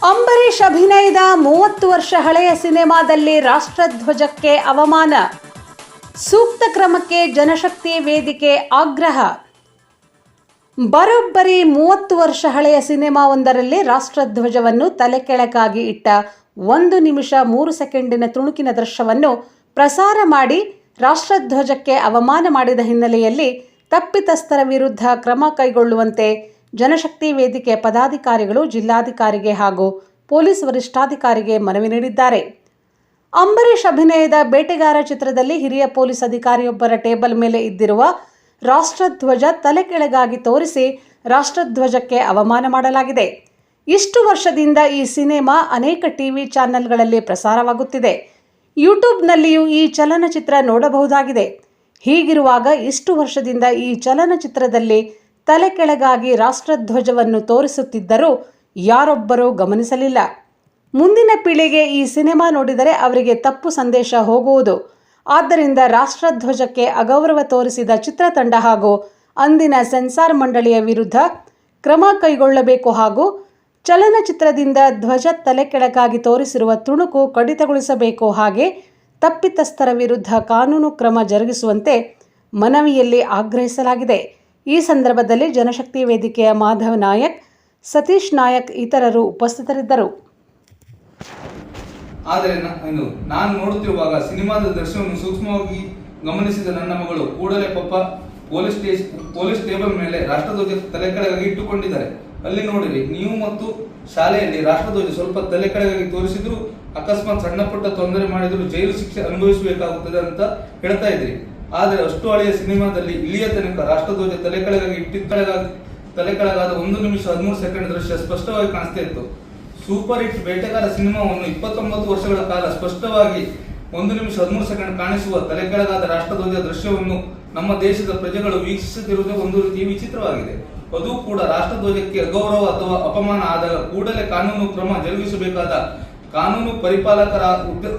ಅಂಬರೀಷ್ ಅಭಿನಯದ ಮೂವತ್ತು ವರ್ಷ ಹಳೆಯ ಸಿನಿಮಾದಲ್ಲಿ ರಾಷ್ಟ್ರಧ್ವಜಕ್ಕೆ ಅವಮಾನ. ಸೂಕ್ತ ಕ್ರಮಕ್ಕೆ ಜನಶಕ್ತಿ ವೇದಿಕೆ ಆಗ್ರಹ. ಬರೋಬ್ಬರಿ ಮೂವತ್ತು ವರ್ಷ ಹಳೆಯ ಸಿನಿಮಾವೊಂದರಲ್ಲಿ ರಾಷ್ಟ್ರಧ್ವಜವನ್ನು ತಲೆಕೆಳಕಾಗಿ ಇಟ್ಟ ಒಂದು ನಿಮಿಷ ಮೂರು ಸೆಕೆಂಡಿನ ತುಣುಕಿನ ದೃಶ್ಯವನ್ನು ಪ್ರಸಾರ ಮಾಡಿ ರಾಷ್ಟ್ರಧ್ವಜಕ್ಕೆ ಅವಮಾನ ಮಾಡಿದ ಹಿನ್ನೆಲೆಯಲ್ಲಿ ತಪ್ಪಿತಸ್ಥರ ವಿರುದ್ಧ ಕ್ರಮ ಕೈಗೊಳ್ಳುವಂತೆ ಜನಶಕ್ತಿ ವೇದಿಕೆ ಪದಾಧಿಕಾರಿಗಳು, ಜಿಲ್ಲಾಧಿಕಾರಿಗೆ ಹಾಗೂ ಪೊಲೀಸ್ ವರಿಷ್ಠಾಧಿಕಾರಿಗೆ ಮನವಿ ನೀಡಿದ್ದಾರೆ. ಅಂಬರೀಷ್ ಅಭಿನಯದ ಬೇಟೆಗಾರ ಚಿತ್ರದಲ್ಲಿ ಹಿರಿಯ ಪೊಲೀಸ್ ಅಧಿಕಾರಿಯೊಬ್ಬರ ಟೇಬಲ್ ಮೇಲೆ ಇದ್ದಿರುವ ರಾಷ್ಟ್ರಧ್ವಜ ತಲೆ ಕೆಳಗಾಗಿ ತೋರಿಸಿ ರಾಷ್ಟ್ರಧ್ವಜಕ್ಕೆ ಅವಮಾನ ಮಾಡಲಾಗಿದೆ. ಇಷ್ಟು ವರ್ಷದಿಂದ ಈ ಸಿನಿಮಾ ಅನೇಕ ಟಿವಿ ಚಾನೆಲ್ಗಳಲ್ಲಿ ಪ್ರಸಾರವಾಗುತ್ತಿದೆ. ಯೂಟ್ಯೂಬ್ನಲ್ಲಿಯೂ ಈ ಚಲನಚಿತ್ರ ನೋಡಬಹುದಾಗಿದೆ. ಹೀಗಿರುವಾಗ ಇಷ್ಟು ವರ್ಷದಿಂದ ಈ ಚಲನಚಿತ್ರದಲ್ಲಿ ತಲೆ ಕೆಳಗಾಗಿ ರಾಷ್ಟ್ರಧ್ವಜವನ್ನು ತೋರಿಸುತ್ತಿದ್ದರೂ ಯಾರೊಬ್ಬರೂ ಗಮನಿಸಲಿಲ್ಲ. ಮುಂದಿನ ಪೀಳಿಗೆ ಈ ಸಿನಿಮಾ ನೋಡಿದರೆ ಅವರಿಗೆ ತಪ್ಪು ಸಂದೇಶ ಹೋಗುವುದು. ಆದ್ದರಿಂದ ರಾಷ್ಟ್ರಧ್ವಜಕ್ಕೆ ಅಗೌರವ ತೋರಿಸಿದ ಚಿತ್ರತಂಡ ಹಾಗೂ ಅಂದಿನ ಸೆನ್ಸಾರ್ ಮಂಡಳಿಯ ವಿರುದ್ಧ ಕ್ರಮ ಕೈಗೊಳ್ಳಬೇಕು ಹಾಗೂ ಚಲನಚಿತ್ರದಿಂದ ಧ್ವಜ ತಲೆ ಕೆಳಗಾಗಿ ತೋರಿಸಿರುವ ತುಣುಕು ಕಡಿತಗೊಳಿಸಬೇಕು ಹಾಗೆ ತಪ್ಪಿತಸ್ಥರ ವಿರುದ್ಧ ಕಾನೂನು ಕ್ರಮ ಜರುಗಿಸುವಂತೆ ಮನವಿಯಲ್ಲಿ ಆಗ್ರಹಿಸಲಾಗಿದೆ. ಈ ಸಂದರ್ಭದಲ್ಲಿ ಜನಶಕ್ತಿ ವೇದಿಕೆಯ ಮಾಧವ್ ನಾಯಕ್, ಸತೀಶ್ ನಾಯಕ್ ಇತರರು ಉಪಸ್ಥಿತರಿದ್ದರು. ಆದರೆ ನಾನು ನೋಡುತ್ತಿರುವಾಗ ಸಿನಿಮಾದ ದೃಶ್ಯವನ್ನು ಸೂಕ್ಷ್ಮವಾಗಿ ಗಮನಿಸಿದ ನನ್ನ ಮಗಳು ಕೂಡಲೇ ಪಪ್ಪ ಪೊಲೀಸ್ ಸ್ಟೇಷನ್ ಪೊಲೀಸ್ ಟೇಬಲ್ ಮೇಲೆ ರಾಷ್ಟ್ರಧ್ವಜ ತಲೆ ಕೆಳಗಾಗಿ ಇಟ್ಟುಕೊಂಡಿದ್ದಾರೆ. ಅಲ್ಲಿ ನೋಡಿರಿ, ನೀವು ಮತ್ತು ಶಾಲೆಯಲ್ಲಿ ರಾಷ್ಟ್ರಧ್ವಜ ಸ್ವಲ್ಪ ತಲೆ ಕೆಳಗಾಗಿ ತೋರಿಸಿದ್ರು ಅಕಸ್ಮಾತ್ ಸಣ್ಣ ಪುಟ್ಟ ತೊಂದರೆ ಮಾಡಿದ್ರು ಜೈಲು ಶಿಕ್ಷೆ ಅನುಭವಿಸಬೇಕಾಗುತ್ತದೆ ಅಂತ ಹೇಳ್ತಾ ಇದ್ರಿ. ಆದರೆ ಅಷ್ಟು ಹಳೆಯ ಸಿನಿಮಾದಲ್ಲಿ ಇಲ್ಲಿಯ ತನಕ ರಾಷ್ಟ್ರಧ್ವಜ ತಲೆ ಕೆಳಗಾಗಿ ಇಟ್ಟಿದ್ದ ಕೆಳಗಾಗಿ ತಲೆ ಕೆಳಗಾದ ಒಂದು ನಿಮಿಷ ಹದಿಮೂರು ಸೆಕೆಂಡ್ ದೃಶ್ಯ ಸ್ಪಷ್ಟವಾಗಿ ಕಾಣಿಸ್ತಾ ಇತ್ತು. ಸೂಪರ್ ಹಿಟ್ ಬೇಟೆಗಾರ ಸಿನಿಮಾವನ್ನು ಇಪ್ಪತ್ತೊಂಬತ್ತು ವರ್ಷಗಳ ಕಾಲ ಸ್ಪಷ್ಟವಾಗಿ ಒಂದು ನಿಮಿಷ ಹದಿಮೂರು ಸೆಕೆಂಡ್ ಕಾಣಿಸುವ ತಲೆಕೆಳಗಾದ ರಾಷ್ಟ್ರಧ್ವಜ ದೃಶ್ಯವನ್ನು ನಮ್ಮ ದೇಶದ ಪ್ರಜೆಗಳು ವೀಕ್ಷಿಸುತ್ತಿರುವುದೇ ಒಂದು ರೀತಿ ವಿಚಿತ್ರವಾಗಿದೆ. ಅದು ಕೂಡ ರಾಷ್ಟ್ರಧ್ವಜಕ್ಕೆ ಅಗೌರವ ಅಥವಾ ಅಪಮಾನ ಆದಾಗ ಕೂಡಲೇ ಕಾನೂನು ಕ್ರಮ ಜರುಗಿಸಬೇಕಾದ ಕಾನೂನು ಪರಿಪಾಲಕರ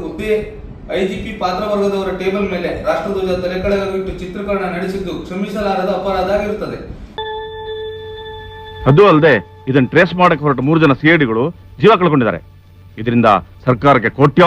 ಹುದ್ದೆ ಐಜಿಪಿ ಪಾತ್ರವರ್ಗದವರ ಟೇಬಲ್ ಮೇಲೆ ರಾಷ್ಟ್ರಧ್ವಜ ತಲೆಕೆಳಗಾಗಿಟ್ಟು ಚಿತ್ರೀಕರಣ ನಡೆಸಿದ್ದು ಕ್ಷಮಿಸಲಾರದ ಅಪರಾಧ ಆಗಿರುತ್ತದೆ ಅದು ಅಲ್ಲದೆ ಇದನ್ನು ಟ್ರೇಸ್ ಮಾಡಕ್ಕೆ ಹೊರಟ ಮೂರು ಜನ ಸಿಐಡಿಗಳು ಜೀವ ಕಳ್ಕೊಂಡಿದ್ದಾರೆ. ಇದರಿಂದ ಸರ್ಕಾರಕ್ಕೆ ಕೋಟ್ಯ